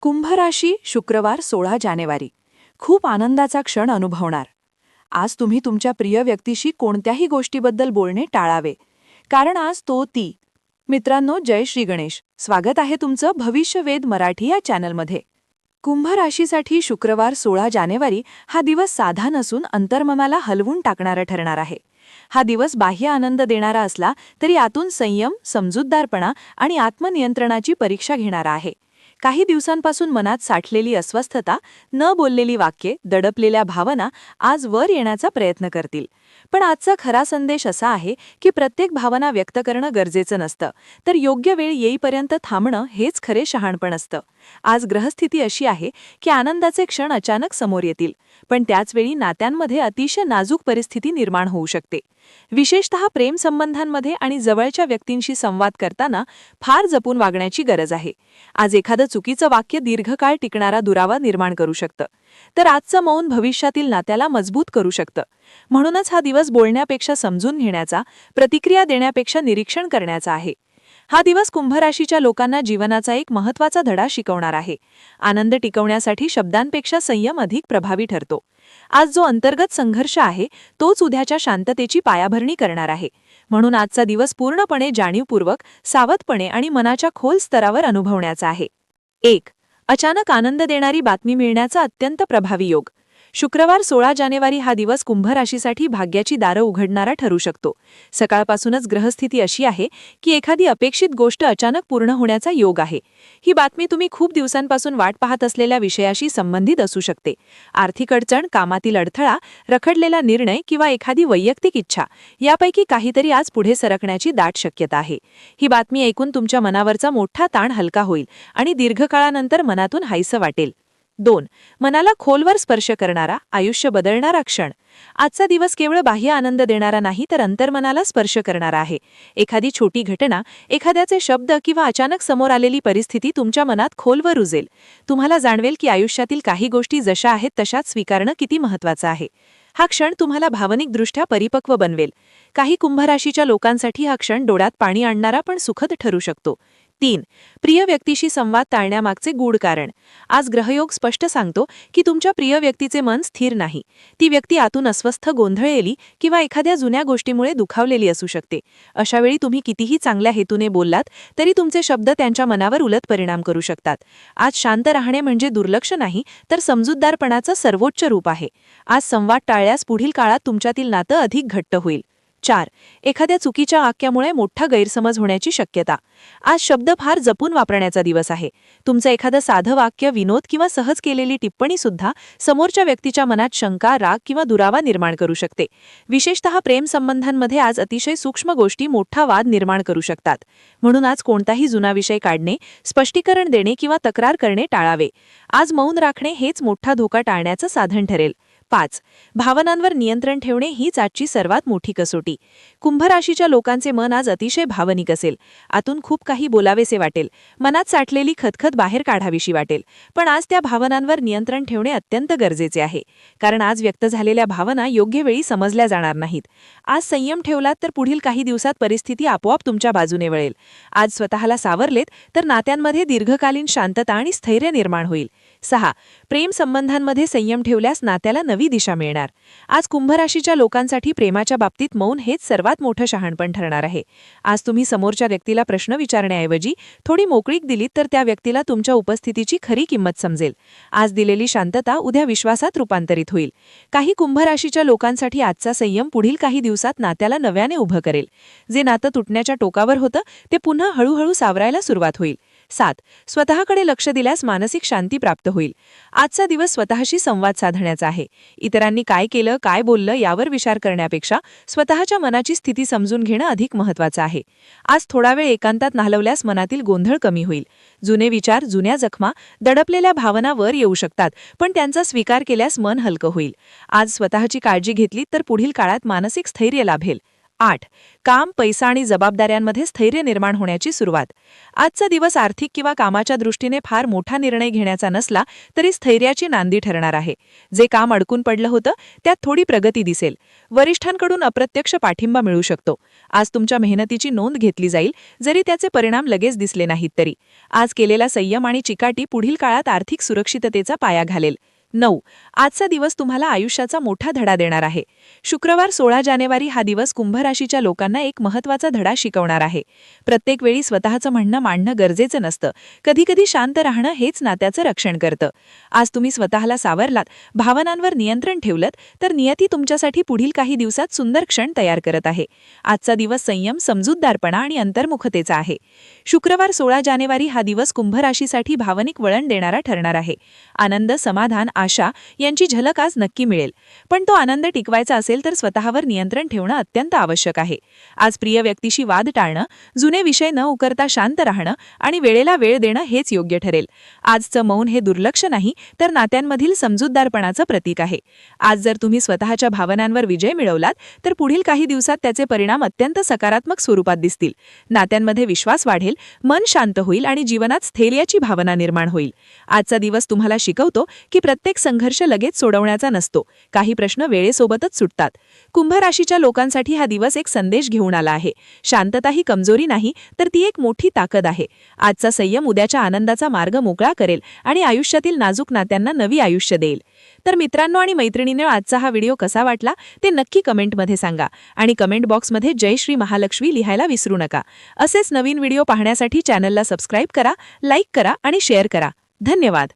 कुंभ राशी शुक्रवार सोळा जानेवारी. खूप आनंदाचा क्षण अनुभवणार. आज तुम्ही तुमच्या प्रिय व्यक्तीशी कोणत्याही गोष्टीबद्दल बोलणे टाळावे. कारण आज तो ती. मित्रांनो जय श्री गणेश. स्वागत आहे तुमचं भविष्यवेद मराठी या चॅनलमध्ये. कुंभ राशीसाठी शुक्रवार सोळा जानेवारी हा दिवस साधा नसून अंतर्मनाला हलवून टाकणारा ठरणार आहे. हा दिवस बाह्य आनंद देणारा असला तरी आतून संयम समजूतदारपणा आणि आत्मनियंत्रणाची परीक्षा घेणारा आहे. काही दिवसांपासून मनात साठलेली अस्वस्थता न बोललेली वाक्ये दडपलेल्या भावना आज वर येण्याचा प्रयत्न करतील. पण आजचा खरा संदेश असा आहे की प्रत्येक भावना व्यक्त करणं गरजेचं नसतं. तर योग्य वेळ येईपर्यंत थांबणं हेच खरे शहाणपण असतं. आज ग्रहस्थिती अशी आहे की आनंदाचे क्षण अचानक समोर येतील. पण त्याचवेळी नात्यांमध्ये अतिशय नाजूक परिस्थिती निर्माण होऊ शकते. विशेषतः प्रेमसंबंधांमध्ये आणि जवळच्या व्यक्तींशी संवाद करताना फार जपून वागण्याची गरज आहे. आज एखादं चुकीचं वाक्य दीर्घकाळ टिकणारा दुरावा निर्माण करू शकतं. तर आजचं मौन भविष्यातील नात्याला मजबूत करू शकतं. म्हणूनच हा दिवस बोलण्यापेक्षा समजून घेण्याचा प्रतिक्रिया देण्यापेक्षा निरीक्षण करण्याचा आहे. हा दिवस कुंभराशीच्या लोकांना जीवनाचा एक महत्त्वाचा धडा शिकवणार आहे. आनंद टिकवण्यासाठी शब्दांपेक्षा संयम अधिक प्रभावी ठरतो. आज जो अंतर्गत संघर्ष आहे तोच उद्याच्या शांततेची पायाभरणी करणार आहे. म्हणून आजचा दिवस पूर्णपणे जाणीवपूर्वक सावधपणे आणि मनाच्या खोल स्तरावर अनुभवण्याचा आहे. एक अचानक आनंद देणारी बातमी मिळण्याचा अत्यंत प्रभावी योग. शुक्रवार सोळा जानेवारी हा दिवस कुंभ राशीसाठी भाग्याची दारं उघडणारा ठरू शकतो. सकाळपासूनच ग्रहस्थिती अशी आहे की एखादी अपेक्षित गोष्ट अचानक पूर्ण होण्याचा योग आहे. ही बातमी तुम्ही खूप दिवसांपासून वाट पाहत असलेल्या विषयाशी संबंधित असू शकते. आर्थिक अडचण कामातील अडथळा रखडलेला निर्णय किंवा एखादी वैयक्तिक इच्छा यापैकी काहीतरी आज पुढे सरकण्याची दाट शक्यता आहे. ही बातमी ऐकून तुमच्या मनावरचा मोठा ताण हलका होईल आणि दीर्घकाळानंतर मनातून हायसं वाटेल. दोन. मनाला खोलवर स्पर्श करणारा आयुष्य बदलणारा क्षण. आजचा दिवस केवळ बाह्य आनंद देणारा नाही तर अंतर्मनाला स्पर्श करणारा आहे. एखादी छोटी घटना एखाद्याचे शब्द किंवा अचानक समोर आलेली परिस्थिती तुमच्या मनात खोलवर रुजेल. तुम्हाला जाणवेल की आयुष्यातील काही गोष्टी जशा आहेत तशाच स्वीकारणं किती महत्वाचं आहे. हा क्षण तुम्हाला भावनिकदृष्ट्या परिपक्व बनवेल. काही कुंभराशीच्या लोकांसाठी हा क्षण डोळ्यात पाणी आणणारा पण सुखद ठरू शकतो. तीन. प्रिय व्यक्तीशी संवाद टाळण्यामागचे गूढ कारण. आज ग्रहयोग स्पष्ट सांगतो की तुमच्या प्रिय व्यक्तीचे मन स्थिर नाही. ती व्यक्ती आतून अस्वस्थ गोंधळलेली किंवा एखाद्या जुन्या गोष्टीमुळे दुखावलेली असू शकते. अशावेळी तुम्ही कितीही चांगल्या हेतूने बोललात तरी तुमचे शब्द त्यांच्या मनावर उलट परिणाम करू शकतात. आज शांत राहणे म्हणजे दुर्लक्ष नाही तर समजूतदारपणाचं सर्वोच्च रूप आहे. आज संवाद टाळल्यास पुढील काळात तुमच्यातील नातं अधिक घट्ट होईल. चार. एखाद्या चुकीच्या वाक्यामुळे मोठा गैरसमज होण्याची शक्यता. आज शब्द फार जपून वापरण्याचा दिवस आहे. तुमचं एखादं साधं वाक्य विनोद किंवा सहज केलेली टिप्पणी सुद्धा समोरच्या व्यक्तीच्या मनात शंका राग किंवा दुरावा निर्माण करू शकते. विशेषतः प्रेमसंबंधांमध्ये आज अतिशय सूक्ष्म गोष्टी मोठा वाद निर्माण करू शकतात. म्हणून आज कोणताही जुना विषय काढणे स्पष्टीकरण देणे किंवा तक्रार करणे टाळावे. आज मौन राखणे हेच मोठा धोका टाळण्याचं साधन ठरेल. पाच. भावनांवर नियंत्रण ठेवणे हीच आजची सर्वात मोठी कसोटी. कुंभ राशीच्या लोकांचे मन आज अतिशय भावनिक असेल. आतून खूप काही बोलावेसे वाटेल. मनात साठलेली खतखत बाहेर काढावीशी वाटेल. पण आज त्या भावनांवर नियंत्रण ठेवणे अत्यंत गरजेचे आहे. कारण आज व्यक्त झालेल्या भावना योग्य वेळी समजल्या जाणार नाहीत. आज संयम ठेवलात तर पुढील काही दिवसात परिस्थिती आपोआप तुमच्या बाजूने वळेल. आज स्वतःला सावरलेत तर नात्यांमध्ये दीर्घकालीन शांतता आणि स्थैर्य निर्माण होईल. सहा. प्रेमसंबंधांमध्ये संयम ठेवल्यास नात्याला नवी दिशा मिळणार. आज कुंभराशीच्या लोकांसाठी प्रेमाच्या बाबतीत मौन हेच सर्वात मोठं शहाणपण ठरणार आहे. आज तुम्ही समोरच्या व्यक्तीला प्रश्न विचारण्याऐवजी थोडी मोकळीक दिलीत तर त्या व्यक्तीला तुमच्या उपस्थितीची खरी किंमत समजेल. आज दिलेली शांतता उद्या विश्वासात रूपांतरित होईल. काही कुंभराशीच्या लोकांसाठी आजचा संयम पुढील काही दिवसात नात्याला नव्याने उभं करेल. जे नातं तुटण्याच्या टोकावर होतं ते पुन्हा हळूहळू सावरायला सुरुवात होईल. सात. स्वतःकडे लक्ष दिल्यास मानसिक शांती प्राप्त होईल. आजचा दिवस स्वतःशी संवाद साधण्याचा आहे. इतरांनी काय केलं काय बोललं यावर विचार करण्यापेक्षा स्वतःच्या मनाची स्थिती समजून घेणं अधिक महत्वाचं आहे. आज थोडा वेळ एकांतात नाहलवल्यास मनातील गोंधळ कमी होईल. जुने विचार जुन्या जखमा दडपलेल्या भावना वर येऊ शकतात पण त्यांचा स्वीकार केल्यास मन हलकं होईल. आज स्वतःची काळजी घेतली तर पुढील काळात मानसिक स्थैर्य लाभेल. आठ. काम पैसा आणि जबाबदाऱ्यांमध्ये स्थैर्य निर्माण होण्याची सुरुवात. आजचा दिवस आर्थिक किंवा कामाच्या दृष्टीने फार मोठा निर्णय घेण्याचा नसला तरी स्थैर्याची नांदी ठरणार आहे. जे काम अडकून पडलं होतं त्यात थोडी प्रगती दिसेल. वरिष्ठांकडून अप्रत्यक्ष पाठिंबा मिळू शकतो. आज तुमच्या मेहनतीची नोंद घेतली जाईल जरी त्याचे परिणाम लगेच दिसले नाहीत तरी. आज केलेला संयम आणि चिकाटी पुढील काळात आर्थिक सुरक्षिततेचा पाया घालेल. नऊ. आजचा दिवस तुम्हाला आयुष्याचा मोठा धडा देणार आहे. शुक्रवार सोळा जानेवारी हा दिवस कुंभराशीच्या लोकांना एक महत्त्वाचा धडा शिकवणार आहे. प्रत्येक वेळी स्वतःचं म्हणणं मांडणं गरजेचं नसतं. कधीकधी शांत राहणं हेच नात्याचं रक्षण करतं. आज तुम्ही स्वतःला सावरलात भावनांवर नियंत्रण ठेवलं तर नियती तुमच्यासाठी पुढील काही दिवसात सुंदर क्षण तयार करत आहे. आजचा दिवस संयम समजूतदारपणा आणि अंतर्मुखतेचा आहे. शुक्रवार सोळा जानेवारी हा दिवस कुंभराशीसाठी भावनिक वळण देणारा ठरणार आहे. आनंद समाधान आशा यांची झलक आज नक्की मिळेल. पण तो आनंद टिकवायचा असेल तर स्वतःवर नियंत्रण ठेवणं अत्यंत आवश्यक आहे. आज प्रिय व्यक्तीशी वाद टाळणं जुने विषय न उकरता शांत राहणं आणि वेळेला वेळ देणं हेच योग्य ठरेल. आजचं मौन हे दुर्लक्ष नाही तर नात्यांमधील समजूतदारपणाचं प्रतीक आहे. आज जर तुम्ही स्वतःच्या भावनांवर विजय मिळवलात तर पुढील काही दिवसात त्याचे परिणाम अत्यंत सकारात्मक स्वरूपात दिसतील. नात्यांमध्ये विश्वास वाढेल मन शांत होईल आणि जीवनात स्थैर्याची भावना निर्माण होईल. आजचा दिवस तुम्हाला शिकवतो की प्रत्येक प्रत्येक संघर्ष लगेच सोडवण्याचा नसतो. काही प्रश्न वेळेसोबतच सुटतात. कुंभ राशीच्या लोकांसाठी हा दिवस एक संदेश घेऊन आला आहे. शांतता ही कमजोरी नाही तर ती एक मोठी ताकद आहे. आजचा संयम उद्याच्या आनंदाचा मार्ग मोकळा करेल आणि आयुष्यातील नाजूक नात्यांना नवी आयुष्य देईल. तर मित्रांनो आणि मैत्रिणीने आजचा हा व्हिडिओ कसा वाटला ते नक्की कमेंटमध्ये सांगा आणि कमेंट बॉक्समध्ये जय श्री महालक्ष्मी लिहायला विसरू नका. असेच नवीन व्हिडिओ पाहण्यासाठी चॅनलला सबस्क्राईब करा लाईक करा आणि शेअर करा. धन्यवाद!